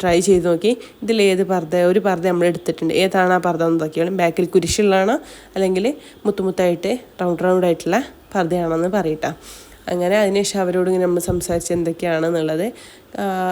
ട്രൈ ചെയ്ത് നോക്കി. ഇതിൽ ഏത് പർദ്ദ ഒരു പർദ്ദ നമ്മൾ എടുത്തിട്ടുണ്ട്. ഏതാണ് ആ പർദ്ദ എന്ന് നോക്കിയാലും ബാക്കിൽ കുരിശുള്ളതാണോ അല്ലെങ്കിൽ മുത്തുമുത്തായിട്ട് റൗണ്ട് റൗണ്ട് ആയിട്ടുള്ള പർദ്ദയാണെന്ന് പറയട്ടാ. അങ്ങനെ അതിനുശേഷം അവരോട് ഇങ്ങനെ നമ്മൾ സംസാരിച്ച് എന്തൊക്കെയാണെന്നുള്ളത്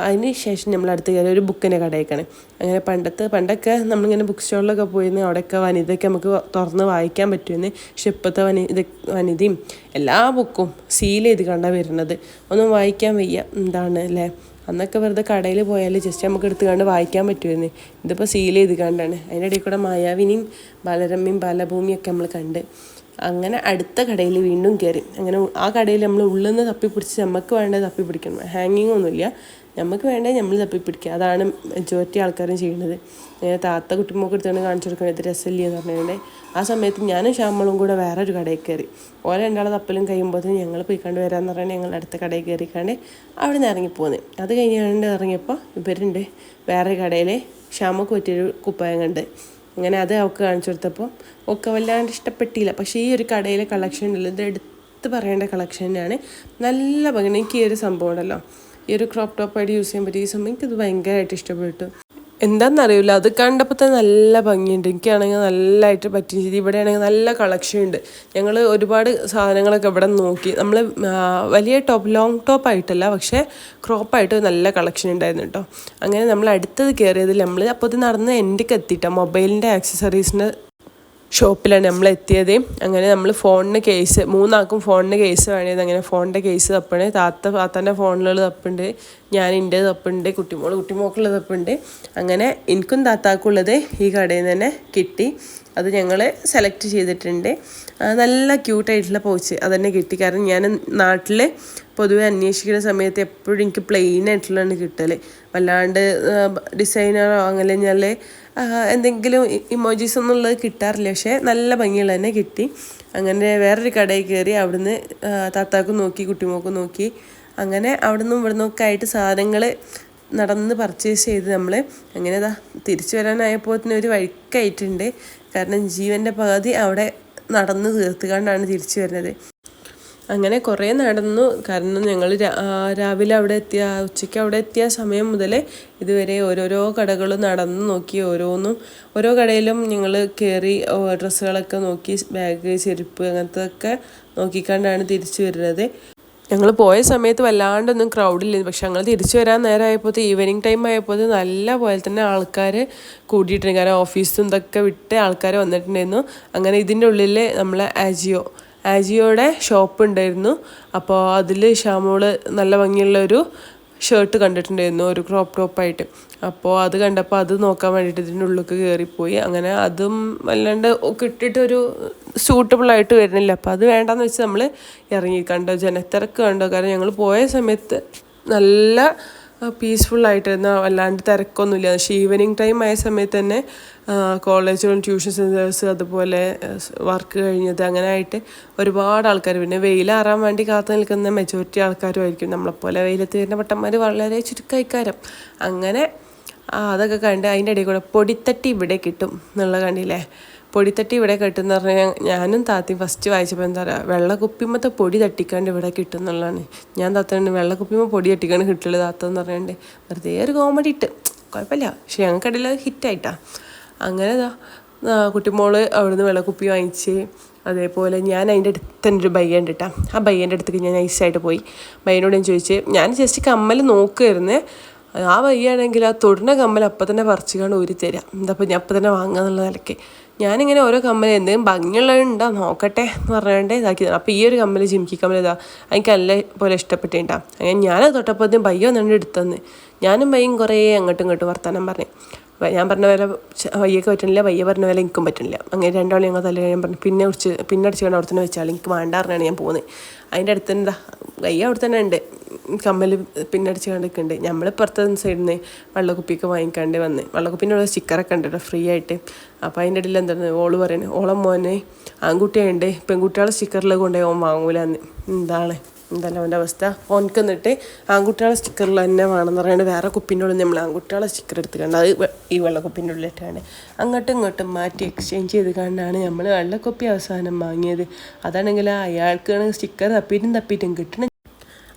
അതിന് ശേഷം നമ്മൾ അടുത്ത് കയറി ഒരു ബുക്കിന്റെ കടയൊക്കെയാണ് അങ്ങനെ പണ്ടത്തെ പണ്ടൊക്കെ നമ്മളിങ്ങനെ ബുക്ക് സ്റ്റോളിലൊക്കെ പോയിരുന്ന അവിടെയൊക്കെ വനിതയൊക്കെ നമുക്ക് തുറന്ന് വായിക്കാൻ പറ്റുമെന്ന് പക്ഷെ ഇപ്പോഴത്തെ വനിത വനിതയും എല്ലാ ബുക്കും സീൽ ചെയ്ത് കണ്ടാണ് വരുന്നത്. ഒന്നും വായിക്കാൻ വയ്യ എന്താണ് അല്ലേ? അന്നൊക്കെ വെറുതെ കടയിൽ പോയാൽ ജസ്റ്റ് നമുക്ക് എടുത്തുകൊണ്ട് വായിക്കാൻ പറ്റുമായിരുന്നു. ഇതിപ്പോൾ സീൽ ചെയ്ത് കണ്ടാണ്. അതിന്റെ ഇടയിൽ കൂടെ മായാവിനിയും ബാലരമ്യയും ബാലഭൂമിയൊക്കെ നമ്മൾ കണ്ട്. അങ്ങനെ അടുത്ത കടയിൽ വീണ്ടും കയറി. അങ്ങനെ ആ കടയിൽ നമ്മൾ ഉള്ളിൽ നിന്ന് തപ്പിപ്പിടിച്ച് നമുക്ക് വേണ്ടത് തപ്പിപ്പിടിക്കണം ഹാങ്ങിങ് ഒന്നുമില്ല. നമുക്ക് വേണ്ടത് നമ്മൾ തപ്പിപ്പിടിക്കുക അതാണ് മെജോറിറ്റി ആൾക്കാരും ചെയ്യുന്നത്. ഇങ്ങനെ താത്ത കുട്ടിമോക്ക് എടുത്തുകൊണ്ട് കാണിച്ചു കൊടുക്കണം ഇത് രസമില്ല? എന്ന് പറഞ്ഞിട്ടുണ്ടെങ്കിൽ ആ സമയത്ത് ഞാനും ശ്യാമളും കൂടെ വേറൊരു കടയിൽ കയറി. ഓരോ രണ്ടാളെ തപ്പലും കഴിയുമ്പോഴത്തേന് ഞങ്ങൾ പോയി കണ്ട് വരാമെന്ന് പറഞ്ഞാൽ ഞങ്ങൾ അടുത്ത കടയിൽ കയറിക്കാണ്ട് അവിടെ നിന്ന് ഇറങ്ങിപ്പോന്ന് അത് കഴിഞ്ഞ് ഇറങ്ങിയപ്പോൾ ഇവരുണ്ട് വേറെ കടയിൽ ശ്യാമക്ക് പറ്റിയൊരു കുപ്പായം കണ്ട്. അങ്ങനെ അത് അവൾക്ക് കാണിച്ചു കൊടുത്തപ്പോൾ ഒക്കെ വല്ലാണ്ട് ഇഷ്ടപ്പെട്ടില്ല. പക്ഷേ ഈ ഒരു കടയിലെ കളക്ഷൻ ഉണ്ടല്ലോ ഇത് എടുത്ത് പറയേണ്ട കളക്ഷൻ തന്നെയാണ്. നല്ല ഭംഗി എനിക്ക് ഈ ഒരു സംഭവം ഉണ്ടല്ലോ. ഈ ഒരു ക്രോപ്പ് ടോപ്പായിട്ട് യൂസ് ചെയ്യാൻ പറ്റിയ ഈ സംഭവം എനിക്കത് ഭയങ്കരമായിട്ട് ഇഷ്ടപ്പെട്ടു. എന്താണെന്നറിയില്ല അത് കണ്ടപ്പോൾ തന്നെ നല്ല ഭംഗിയുണ്ട്. എനിക്കാണെങ്കിൽ നല്ലതായിട്ട് പറ്റി. ഇവിടെ ആണെങ്കിൽ നല്ല കളക്ഷൻ ഉണ്ട്. ഞങ്ങൾ ഒരുപാട് സാധനങ്ങളൊക്കെ ഇവിടെ നോക്കി. നമ്മൾ വലിയ ടോപ്പ് ലോങ് ടോപ്പ് ആയിട്ടല്ല പക്ഷേ ക്രോപ്പായിട്ട് നല്ല കളക്ഷൻ ഉണ്ടായിരുന്നു കേട്ടോ അങ്ങനെ നമ്മൾ അടുത്തത് കയറിയതിൽ നമ്മൾ അപ്പോൾ ഇത് നടന്ന് എന്റെ എത്തിയിട്ടാണ് മൊബൈലിന്റെ ആക്സസറീസിന്റെ ഷോപ്പിലാണ് നമ്മൾ എത്തിയത് അങ്ങനെ നമ്മൾ ഫോണിന് കേസ് മൂന്നാൾക്കും ഫോണിന് കേസ് വേണേത് അങ്ങനെ ഫോണിന്റെ കേസ് തപ്പണേ. താത്ത താത്തന്റെ ഫോണിലുള്ള തപ്പുണ്ട്. ഞാൻ എന്റെ തപ്പുണ്ട്. കുട്ടിമോൾ കുട്ടിമോക്കുള്ള തപ്പുണ്ട്. അങ്ങനെ എനിക്കും താത്താക്കുള്ളത് ഈ കടയിൽ നിന്ന് തന്നെ കിട്ടി. അത് ഞങ്ങൾ സെലക്ട് ചെയ്തിട്ടുണ്ട്. നല്ല ക്യൂട്ടായിട്ടുള്ള പോച്ച് അതന്നെ കിട്ടി. കാരണം ഞാൻ നാട്ടിൽ പൊതുവെ അന്വേഷിക്കുന്ന സമയത്ത് എപ്പോഴും എനിക്ക് പ്ലെയിൻ ആയിട്ടുള്ളതാണ് കിട്ടൽ വല്ലാണ്ട് ഡിസൈനറോ അങ്ങനെ ഞാൻ എന്തെങ്കിലും ഇമോജീസ് ഒന്നുള്ളത് കിട്ടാറില്ല. പക്ഷേ നല്ല ഭംഗിയുള്ള തന്നെ കിട്ടി. അങ്ങനെ വേറൊരു കടയിൽ കയറി അവിടുന്ന് താത്താക്കും നോക്കി കുട്ടിമോക്കും നോക്കി. അങ്ങനെ അവിടുന്ന് ഇവിടുന്ന് ഒക്കെ ആയിട്ട് സാധനങ്ങൾ നടന്ന് പർച്ചേസ് ചെയ്ത് നമ്മൾ അങ്ങനെ തിരിച്ചു വരാനായപ്പോൾ ഒരു വഴിക്കായിട്ടുണ്ട്. കാരണം ജീവന്റെ പകുതി അവിടെ നടന്ന് തീർത്തുകൊണ്ടാണ് തിരിച്ചു വരുന്നത്. അങ്ങനെ കുറേ നടന്നു. കാരണം ഞങ്ങൾ രാവിലെ അവിടെ എത്തിയ ഉച്ചയ്ക്ക് അവിടെ എത്തിയ സമയം മുതൽ ഇതുവരെ ഓരോരോ കടകൾ നടന്ന് നോക്കി. ഓരോന്നും ഓരോ കടയിലും ഞങ്ങൾ കയറി ഡ്രസ്സുകളൊക്കെ നോക്കി ബാഗ് ചെരുപ്പ് അങ്ങനത്തെ ഒക്കെ നോക്കിക്കണ്ടാണ് തിരിച്ചു വരുന്നത്. ഞങ്ങൾ പോയ സമയത്ത് വല്ലാണ്ടൊന്നും ക്രൗഡില്ല പക്ഷെ ഞങ്ങൾ തിരിച്ചു വരാൻ നേരമായപ്പോൾ ഈവനിങ് ടൈം ആയപ്പോൾ നല്ല പോലെ തന്നെ ആൾക്കാർ കൂടിയിട്ടുണ്ട്. കാരണം ഓഫീസും ഇതൊക്കെ വിട്ട് ആൾക്കാർ വന്നിട്ടുണ്ടായിരുന്നു. അങ്ങനെ ഇതിന്റെ ഉള്ളിൽ നമ്മളെ ആജിയോ ആജിയോയുടെ ഷോപ്പ് ഉണ്ടായിരുന്നു. അപ്പോൾ അതിൽ ഷാമോൾ നല്ല ഭംഗിയുള്ള ഒരു ഷർട്ട് കണ്ടിട്ടുണ്ടായിരുന്നു ഒരു ക്രോപ്പ് ടോപ്പായിട്ട് അപ്പോൾ അത് കണ്ടപ്പോൾ അത് നോക്കാൻ വേണ്ടിയിട്ട് ഇതിന്റെ ഉള്ളിലേക്ക് കയറിപ്പോയി അങ്ങനെ അതും വല്ലാണ്ട് കിട്ടിയിട്ടൊരു സൂട്ടബിളായിട്ട് വരുന്നില്ല. അപ്പോൾ അത് വേണ്ടാന്ന് വെച്ച് നമ്മൾ ഇറങ്ങി. കണ്ടോ ജനത്തിരക്ക് കണ്ടോ? കാരണം ഞങ്ങൾ പോയ സമയത്ത് നല്ല പീസ്ഫുൾ ആയിട്ടിരുന്ന വല്ലാണ്ട് തിരക്കൊന്നുമില്ല. പക്ഷേ ഈവനിങ് ടൈം ആയ സമയത്ത് തന്നെ കോളേജുകളും ട്യൂഷൻ സെന്റേഴ്സ് അതുപോലെ വർക്ക് കഴിഞ്ഞത് അങ്ങനെ ആയിട്ട് ഒരുപാട് ആൾക്കാർ പിന്നെ വെയിലാറാൻ വേണ്ടി കാത്തു നിൽക്കുന്ന മെജോറിറ്റി ആൾക്കാരും ആയിരിക്കും നമ്മളെപ്പോലെ വെയിലത്ത് വരുന്ന പട്ടന്മാർ വളരെ ചുരുക്കായിക്കാരം. അങ്ങനെ അതൊക്കെ കണ്ട് അതിന്റെ ഇടയിൽ കൂടെ പൊടിത്തട്ടി ഇവിടെ കിട്ടും എന്നുള്ള കണ്ടില്ലേ? പൊടിത്തട്ടി ഇവിടെ കിട്ടുമെന്ന് പറഞ്ഞാൽ ഞാനും താത്തി ഫസ്റ്റ് വായിച്ചപ്പോൾ എന്താ പറയുക വെള്ളക്കുപ്പിമത്തെ പൊടി തട്ടിക്കാണ്ട് ഇവിടെ കിട്ടുന്നുള്ളതാണ്. ഞാൻ താത്തണ്ട് വെള്ളക്കുപ്പിമ പൊടി തട്ടിക്കാണ്ട് കിട്ടുള്ളൂ താത്ത എന്ന് പറഞ്ഞുകൊണ്ട് വെറുതെ ഒരു കോമഡി ഇട്ട്. കുഴപ്പമില്ല പക്ഷെ ഞങ്ങൾക്കിടയിൽ ഹിറ്റായിട്ടാ അങ്ങനെ ഇതാ കുട്ടിമോൾ അവിടുന്ന് വെള്ളക്കുപ്പി വാങ്ങിച്ച് അതേപോലെ ഞാൻ അതിന്റെ അടുത്ത് തന്നെ ഒരു ബയ്യന്റെ ഇട്ടാ ആ ബയ്യന്റെ അടുത്തേക്ക് ഞാൻ നൈസായിട്ട് പോയി. ബയ്യനോട് ഞാൻ ചോദിച്ച് ഞാൻ ജസ്റ്റ് കമ്മൽ നോക്കുമായിരുന്നേ ആ വയ്യാണെങ്കിൽ ആ തൊടുന്ന കമ്മൽ അപ്പം തന്നെ പറിച്ചു കാണും ഊരി തരാം. എന്താ അപ്പം ഞാൻ അപ്പം തന്നെ വാങ്ങാന്നുള്ള നിലയ്ക്ക് ഞാനിങ്ങനെ ഓരോ കമ്മൽ എന്തെങ്കിലും ഭംഗിയുള്ളതുണ്ടോ നോക്കട്ടെ എന്ന് പറഞ്ഞുകൊണ്ട് ഇതാക്കി. അപ്പോൾ ഈ ഒരു കമ്മൽ ജിമിക്കി കമ്മൽ ഇതാ എനിക്ക് നല്ല പോലെ ഇഷ്ടപ്പെട്ടിട്ടാ അങ്ങനെ ഞാനത് തൊട്ടപ്പോഴത്തേക്കും പയ്യ ഒന്നുകൊണ്ട് എടുത്തന്ന് ഞാനും പയ്യും കുറേ അങ്ങോട്ടും ഇങ്ങോട്ടും വർത്താനം പറഞ്ഞു. ഞാൻ പറഞ്ഞ വില വയ്യക്ക് പറ്റണില്ല വയ്യ പറഞ്ഞ വില എനിക്കും പറ്റണില്ല അങ്ങനെ രണ്ടാളും ഞങ്ങൾ തല ഞാൻ പറഞ്ഞു പിന്നെ ഉടിച്ച് പിന്നെ അടിച്ച് കൊണ്ട് അവിടെ തന്നെ വെച്ചാൽ എനിക്ക് വേണ്ട പറഞ്ഞാണ് ഞാൻ പോകുന്നത് അതിന്റെ അടുത്ത് എന്താ വയ്യ അവിടെ തന്നെ ഉണ്ട്. കമ്മൽ പിന്നെ അടിച്ച് കണ്ടിട്ടുണ്ട് നമ്മൾ പുറത്തെ സൈഡിൽ നിന്ന് വെള്ളക്കുപ്പിയൊക്കെ വാങ്ങിക്കാണ്ട് വന്ന്. വെള്ളക്കുപ്പിന്റെ ഉള്ള സ്റ്റിക്കറൊക്കെ ഉണ്ട് കേട്ടോ ഫ്രീ ആയിട്ട്. അപ്പോൾ അതിന്റെ ഇടയിൽ എന്താണ് ഓൾ പറയുന്നത് ഓളം മോനെ ആൺകുട്ടിയുണ്ട് പെൺകുട്ടികളെ സ്റ്റിക്കറിൽ കൊണ്ടുപോയി ഓൻ വാങ്ങൂലെന്ന്. എന്താണ് എന്തല്ല അവന്റെ അവസ്ഥ? ഓൻക്ക് എന്നിട്ട് ആൺകുട്ടികളെ സ്റ്റിക്കറിൽ തന്നെ വേണമെന്ന് പറയുന്നത് വേറെ കുപ്പിന്റെ ഉള്ളിൽ നമ്മൾ ആൺകുട്ടികളെ സ്റ്റിക്കർ എടുത്ത് കണ്ട് അത് ഈ വെള്ളക്കുപ്പിന്റെ ഉള്ളിലിട്ടാണ്. അങ്ങോട്ടും ഇങ്ങോട്ടും മാറ്റി എക്സ്ചേഞ്ച് ചെയ്ത് കണ്ടാണ് നമ്മൾ വെള്ളക്കുപ്പി അവസാനം വാങ്ങിയത്. അതാണെങ്കിൽ അയാൾക്ക് സ്റ്റിക്കർ തപ്പിയിട്ടും തപ്പിയിട്ടും കിട്ടണം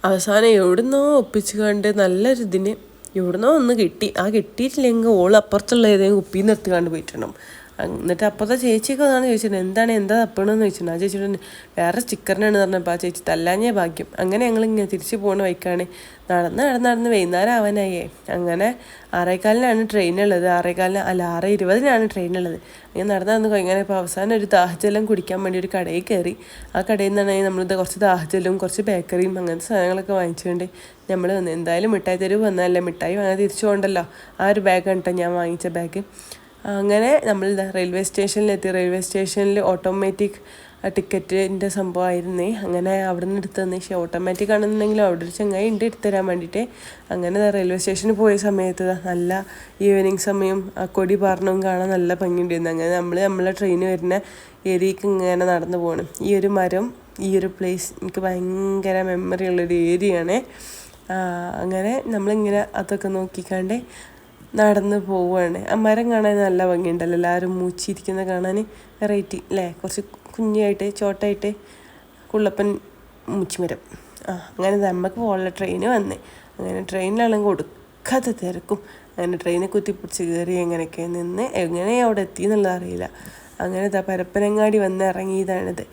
അവസാനം എവിടുന്നോ ഒപ്പിച്ച് കണ്ട് നല്ലൊരു ഇതിന് എവിടുന്നോ ഒന്ന് കിട്ടി. ആ കിട്ടിയിട്ടില്ലെങ്കിൽ ഓൾ അപ്പുറത്തുള്ള ഏതെങ്കിലും കുപ്പിയിൽ നിന്ന് എടുത്ത് കണ്ട് പോയിട്ടുണ്ടാവും. എന്നിട്ട് അപ്പോഴത്തെ ചേച്ചിയൊക്കെ അതാണ് ചോദിച്ചത് എന്താണ് എന്താ തപ്പണമെന്ന് ചോദിച്ചിട്ടുണ്ട് ആ ചേച്ചിയോട് വേറെ സ്റ്റിക്കറിനാണ് പറഞ്ഞപ്പോൾ ആ ചേച്ചി തല്ലാഞ്ഞേ ഭാഗ്യം. അങ്ങനെ ഞങ്ങൾ ഇങ്ങനെ തിരിച്ച് പോകുന്ന വൈക്കാണ് നടന്ന് നടന്ന് നടന്ന് വൈകുന്നേരം ആവാനായേ. അങ്ങനെ ആറേക്കാലിനാണ് ട്രെയിൻ ഉള്ളത്. ആറേക്കാലിന് അല്ല ആറ് ഇരുപതിനാണ് ട്രെയിൻ ഉള്ളത്. അങ്ങനെ നടന്ന് നടന്ന് ഇങ്ങനെ ഇപ്പോൾ അവസാനം ഒരു ദാഹജലം കുടിക്കാൻ വേണ്ടി ഒരു കടയിൽ കയറി. ആ കടയിൽ നിന്നാണെങ്കിൽ നമ്മളിത് കുറച്ച് ദാഹജലവും കുറച്ച് ബേക്കറിയും അങ്ങനത്തെ സാധനങ്ങളൊക്കെ വാങ്ങിച്ചുകൊണ്ട് നമ്മൾ വന്ന്. എന്തായാലും മിഠായി തെരുവ് വന്നതല്ലേ? മിഠായി വാങ്ങാൻ തിരിച്ചു പോകണ്ടല്ലോ ആ ഒരു ബാഗ് കേട്ടോ ഞാൻ വാങ്ങിച്ച ബാഗ് അങ്ങനെ നമ്മൾ റെയിൽവേ സ്റ്റേഷനിലെത്തി റെയിൽവേ സ്റ്റേഷനിൽ ഓട്ടോമാറ്റിക് ടിക്കറ്റിന്റെ സംഭവമായിരുന്നേ. അങ്ങനെ അവിടെ നിന്ന് എടുത്ത് തന്നെ. പക്ഷേ ഓട്ടോമാറ്റിക് ആണെന്നുണ്ടെങ്കിലും അവിടെ ഒരു ചങ്ങായി ഉണ്ട് എടുത്തു തരാൻ വേണ്ടിയിട്ട്. അങ്ങനെ റെയിൽവേ സ്റ്റേഷനിൽ പോയ സമയത്ത് നല്ല ഈവനിങ് സമയം ആ കൊടി പാർണവും കാണാൻ നല്ല ഭംഗിയുണ്ടായിരുന്നു. അങ്ങനെ നമ്മൾ നമ്മളെ ട്രെയിൻ വരുന്ന ഏരിയക്ക് ഇങ്ങനെ നടന്നു പോകണം ഈ ഒരു മരം ഈ ഒരു പ്ലേസ് എനിക്ക് ഭയങ്കര മെമ്മറി ഉള്ളൊരു ഏരിയയാണേ. അങ്ങനെ നമ്മളിങ്ങനെ അതൊക്കെ നോക്കിക്കാണ്ട് നടന്ന് പോവുകയാണ്. ആ മരം കാണാൻ നല്ല ഭംഗിയുണ്ടല്ലോ. എല്ലാവരും മൂച്ചിരിക്കുന്ന കാണാൻ വെറൈറ്റി അല്ലേ? കുറച്ച് കുഞ്ഞായിട്ട് ചോട്ടായിട്ട് കുള്ളപ്പൻ മൂച്ചിമരം. ആ അങ്ങനെ നമുക്ക് പോകാനുള്ള ട്രെയിന് വന്നേ. അങ്ങനെ ട്രെയിനിലാണെങ്കിൽ കൊടുക്കാത്ത തിരക്കും. അങ്ങനെ ട്രെയിനെ കുത്തിപ്പിടിച്ച് കയറി എങ്ങനെയൊക്കെ നിന്ന് എങ്ങനെ അവിടെ എത്തി എന്നുള്ളത് അറിയില്ല. അങ്ങനെ ദാ പരപ്പനങ്ങാടി വന്ന് ഇറങ്ങിയതാണിത്.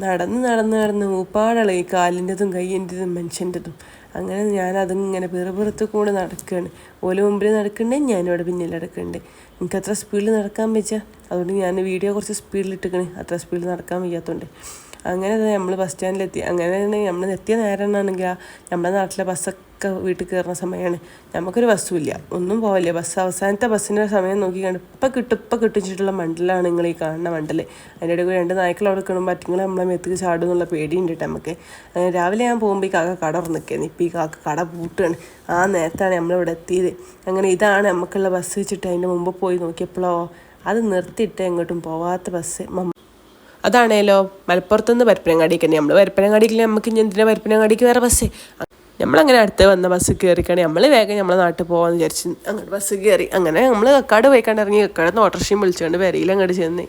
നടന്ന് നടന്ന് നടന്ന് മൂപ്പാടളി കാലിന്റെതും കയ്യന്റെതും മനുഷ്യന്റെതും. അങ്ങനെ ഞാൻ അതിങ്ങനെ പിറപുറത്ത് കൂടെ നടക്കുകയാണ് ഓല മുമ്പിൽ നടക്കുന്നുണ്ട് ഞാനിവിടെ പിന്നിൽ നടക്കുന്നുണ്ട് എനിക്ക് അത്ര സ്പീഡിൽ നടക്കാൻ വെച്ചാൽ അതുകൊണ്ട് ഞാൻ വീഡിയോ കുറച്ച് സ്പീഡിൽ ഇട്ടിക്കണേ. അത്ര സ്പീഡിൽ നടക്കാൻ വയ്യാത്തതുകൊണ്ട് അങ്ങനെ നമ്മൾ ബസ് സ്റ്റാൻഡിലെത്തി അങ്ങനെ നമ്മൾ എത്തിയ നേരമാണെങ്കിൽ നമ്മുടെ നാട്ടിലെ ബസ്സൊക്കെ വീട്ടിൽ കയറുന്ന സമയമാണ് നമുക്കൊരു ബസ്സുമില്ല ഒന്നും പോവില്ല ബസ് അവസാനത്തെ ബസ്സിന്റെ സമയം നോക്കി കണ്ട് ഇപ്പം കിട്ടും. ഇപ്പം കിട്ടിച്ചിട്ടുള്ള മണ്ടലാണ് നിങ്ങൾ ഈ കാണുന്ന മണ്ടൽ അതിന്റെ ഇടയിൽ രണ്ട് നായ്ക്കൾ അവിടെ കിടുമ്പോൾ പറ്റുങ്ങൾ നമ്മളെ മെത്തുക്ക് ചാടും എന്നുള്ള പേടിയുണ്ട് നമുക്ക്. അങ്ങനെ രാവിലെ ഞാൻ പോകുമ്പോൾ ഈ കാക്ക കട തുറന്നിരിക്കുകയാണ് ഇപ്പം ഈ കാക്ക കട പൂട്ടുകയാണ് ആ നേരത്താണ് നമ്മളിവിടെ എത്തിയത്. അങ്ങനെ ഇതാണ് നമുക്കുള്ള ബസ് വെച്ചിട്ട് അതിന്റെ മുമ്പ് പോയി നോക്കിയപ്പോഴോ അത് നിർത്തിയിട്ട് എങ്ങോട്ടും പോവാത്ത ബസ് അതാണേലോ മലപ്പുറത്തുനിന്ന് പരപ്പനങ്ങാടിക്ക് തന്നെ. നമ്മൾ പരപ്പനങ്ങാടിക്കില്ല നമുക്ക് ഇനി എന്തിനാ പരപ്പനങ്ങാടിക്ക് വേറെ ബസ് നമ്മളങ്ങനെ അടുത്ത് വന്ന ബസ് കയറിക്കണേ നമ്മൾ വേഗം നമ്മളെ നാട്ടിൽ പോകാമെന്ന് വിചാരിച്ചു അങ്ങോട്ട് ബസ് കയറി അങ്ങനെ നമ്മൾ കക്കാട് പോയിക്കാണ്ട് ഇറങ്ങി കക്കാട് നിന്ന് ഓട്ടോറിക്ഷയും വിളിച്ചുകൊണ്ട് വരയിൽ അങ്ങോട്ട് ചെന്ന്.